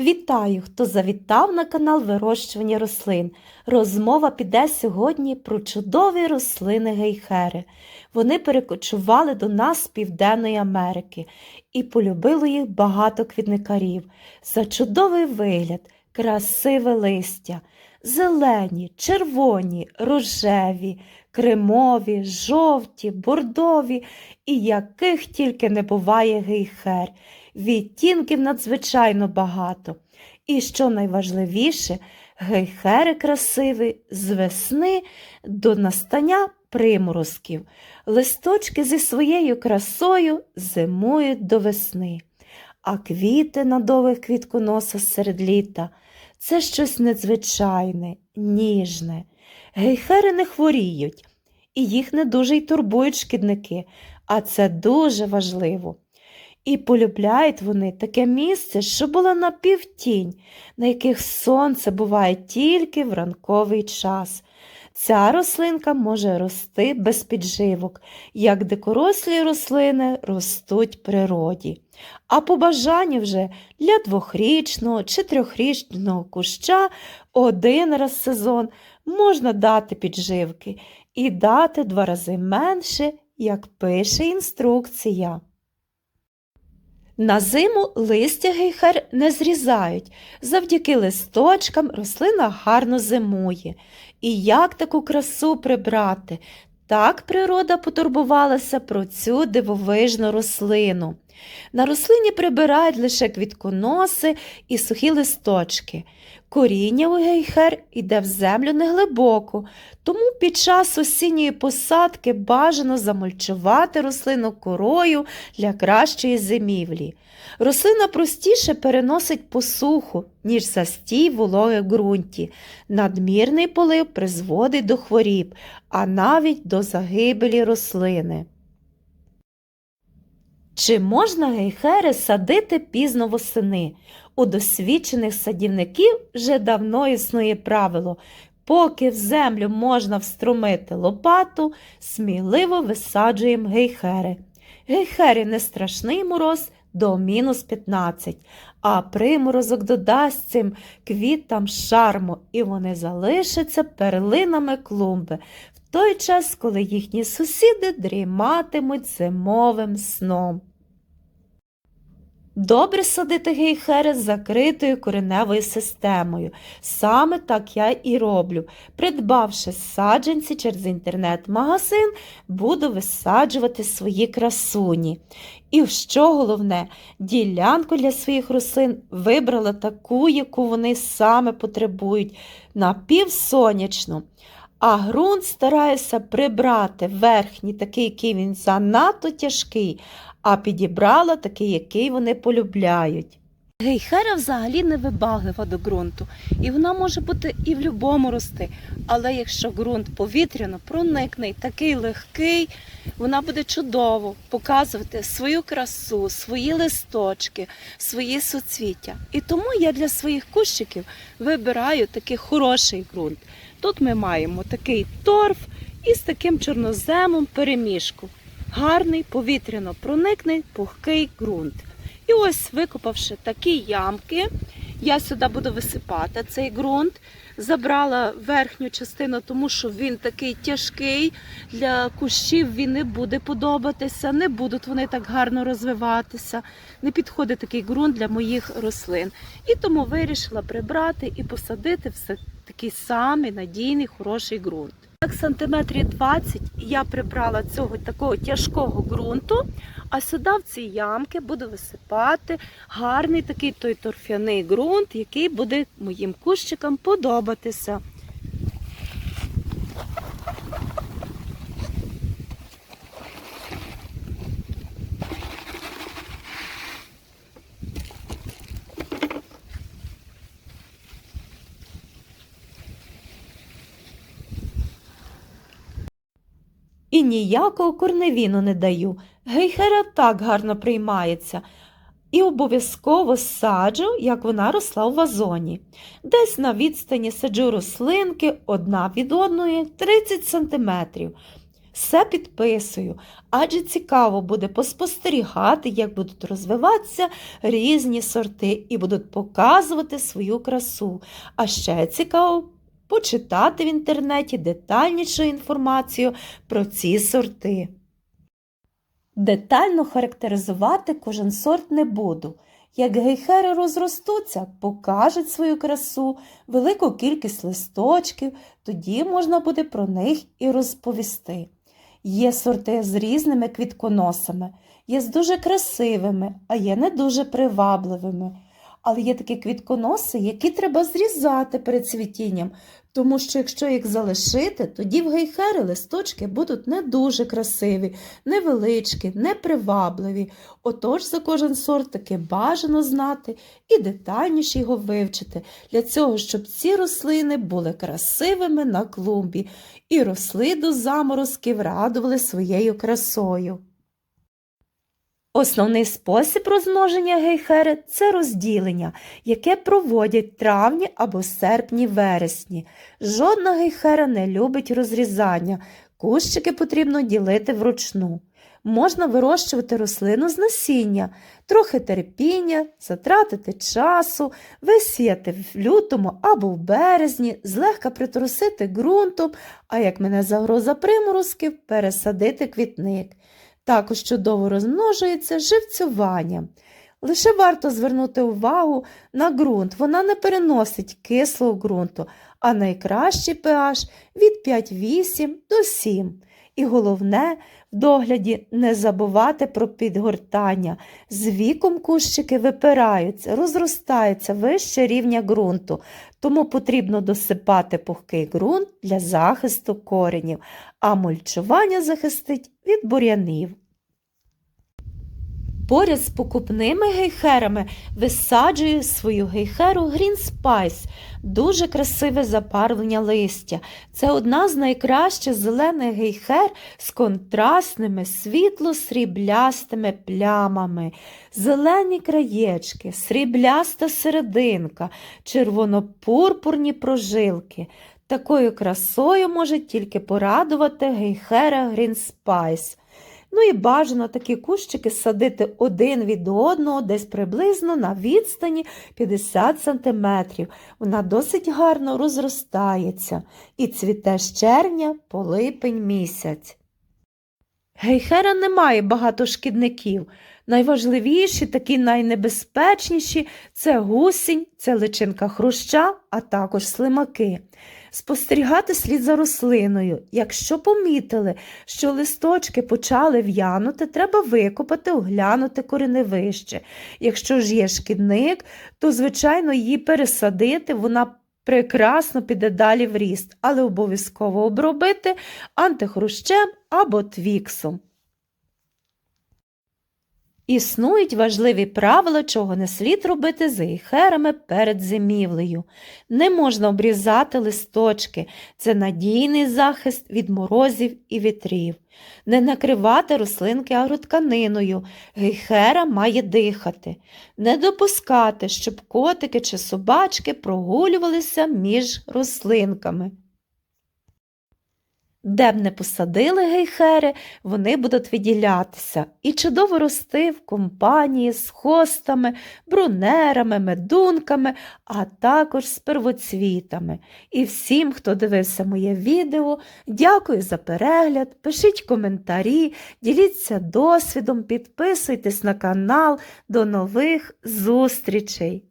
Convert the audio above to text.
Вітаю, хто завітав на канал вирощування рослин. Розмова піде сьогодні про чудові рослини гейхери. Вони перекочували до нас з Південної Америки і полюбило їх багато квітникарів за чудовий вигляд, красиве листя, зелені, червоні, рожеві, кремові, жовті, бордові і яких тільки не буває гейхер. Відтінків надзвичайно багато. І що найважливіше, гейхери красиві з весни до настання приморозків. Листочки зі своєю красою зимують до весни, а квіти на довгих квітконосах серед літа це щось надзвичайне, ніжне. Гейхери не хворіють, і їх не дуже й турбують шкідники, а це дуже важливо. І полюбляють вони таке місце, що було напівтінь, на яких сонце буває тільки в ранковий час. Ця рослинка може рости без підживок, як дикорослі рослини ростуть природі. А по бажанню вже для двохрічного чи трьохрічного куща один раз сезон можна дати підживки і дати два рази менше, як пише інструкція. На зиму листя гейхер не зрізають. Завдяки листочкам рослина гарно зимує. І як таку красу прибрати? Так природа потурбувалася про цю дивовижну рослину. На рослині прибирають лише квітконоси і сухі листочки. Коріння у гейхер йде в землю неглибоко, тому під час осінньої посадки бажано замульчувати рослину корою для кращої зимівлі. Рослина простіше переносить посуху, ніж застій вологи в ґрунті. Надмірний полив призводить до хворіб, а навіть до загибелі рослини. Чи можна гейхери садити пізно восени? У досвідчених садівників вже давно існує правило поки в землю можна встромити лопату, сміливо висаджуємо гейхери. Гейхері не страшний мороз до мінус 15, а приморозок додасть цим квітам шарму, і вони залишаться перлинами клумби в той час, коли їхні сусіди дріматимуть зимовим сном. Добре садити гейхери з закритою кореневою системою. Саме так я і роблю. Придбавши саджанці через інтернет-магазин, буду висаджувати свої красуні. І що головне, ділянку для своїх рослин вибрала таку, яку вони саме потребують, напівсонячну. А ґрунт стараюся прибрати верхній, такий, який він занадто тяжкий, а підібрала такий, який вони полюбляють. Гейхера взагалі не вибаглива до ґрунту, і вона може бути і в будь-якому рости. Але якщо ґрунт повітряно проникний, такий легкий, вона буде чудово показувати свою красу, свої листочки, свої суцвіття. І тому я для своїх кущиків вибираю такий хороший ґрунт. Тут ми маємо такий торф із таким чорноземом перемішку. Гарний повітряно проникний пухкий ґрунт. І ось, викопавши такі ямки, я сюди буду висипати цей ґрунт. Забрала верхню частину, тому що він такий тяжкий. Для кущів він не буде подобатися, не будуть вони так гарно розвиватися. Не підходить такий ґрунт для моїх рослин. І тому вирішила прибрати і посадити все такий самий надійний, хороший ґрунт. Так, сантиметрів 20 я прибрала цього такого тяжкого ґрунту, а сюди в ці ямки буду висипати гарний такий той торфяний ґрунт, який буде моїм кущикам подобатися. Ніякого корневіну не даю. Гейхера так гарно приймається. І обов'язково саджу, як вона росла у вазоні. Десь на відстані саджу рослинки одна від одної 30 см. Все підписую, адже цікаво буде поспостерігати, як будуть розвиватися різні сорти і будуть показувати свою красу. А ще цікаво почитати в інтернеті детальнішу інформацію про ці сорти. Детально характеризувати кожен сорт не буду. Як гейхери розростуться, покажуть свою красу, велику кількість листочків, тоді можна буде про них і розповісти. Є сорти з різними квітконосами, є з дуже красивими, а є не дуже привабливими. Але є такі квітконоси, які треба зрізати перед цвітінням, тому що якщо їх залишити, тоді в гейхери листочки будуть не дуже красиві, невеличкі, непривабливі. Отож за кожен сорт таки бажано знати і детальніше його вивчити, для цього, щоб ці рослини були красивими на клумбі і росли до заморозків, радували своєю красою. Основний спосіб розмноження гейхери це розділення, яке проводять травні або серпні-вересні. Жодна гейхера не любить розрізання, кущики потрібно ділити вручну. Можна вирощувати рослину з насіння, трохи терпіння, затратити часу, висіяти в лютому або в березні, злегка притрусити ґрунтом, а як мене загроза приморозків, пересадити квітник. Також чудово розмножується живцювання. Лише варто звернути увагу на ґрунт. Вона не переносить кислого ґрунту, а найкращий pH від 5,8 до 7. І головне, в догляді не забувати про підгортання. З віком кущики випираються, розростаються вище рівня ґрунту, тому потрібно досипати пухкий ґрунт для захисту коренів, а мульчування захистить від бур'янів. Поряд з покупними гейхерами висаджую свою гейхеру Green Spice. Дуже красиве запарвлення листя. Це одна з найкращих зелених гейхер з контрастними світло-сріблястими плямами, зелені краєчки, срібляста серединка, червоно-пурпурні прожилки. Такою красою може тільки порадувати гейхера Green Spice. Ну і бажано такі кущики садити один від одного десь приблизно на відстані 50 см. Вона досить гарно розростається і цвіте з червня по липень місяць. Гейхера не має багато шкідників. Найважливіші, такі найнебезпечніші це гусінь, це личинка хруща, а також слимаки. Спостерігати слід за рослиною. Якщо помітили, що листочки почали в'янути, треба викопати, оглянути кореневище. Якщо ж є шкідник, то, звичайно, її пересадити, вона прекрасно піде далі в ріст, але обов'язково обробити антихрущем або твіксом. Існують важливі правила, чого не слід робити з гейхерами перед зимівлею. Не можна обрізати листочки, це надійний захист від морозів і вітрів. Не накривати рослинки агротканиною, гейхера має дихати. Не допускати, щоб котики чи собачки прогулювалися між рослинками. Де б не посадили гейхери, вони будуть виділятися і чудово рости в компанії з хостами, брунерами, медунками, а також з первоцвітами. І всім, хто дивився моє відео, дякую за перегляд, пишіть коментарі, діліться досвідом, підписуйтесь на канал. До нових зустрічей!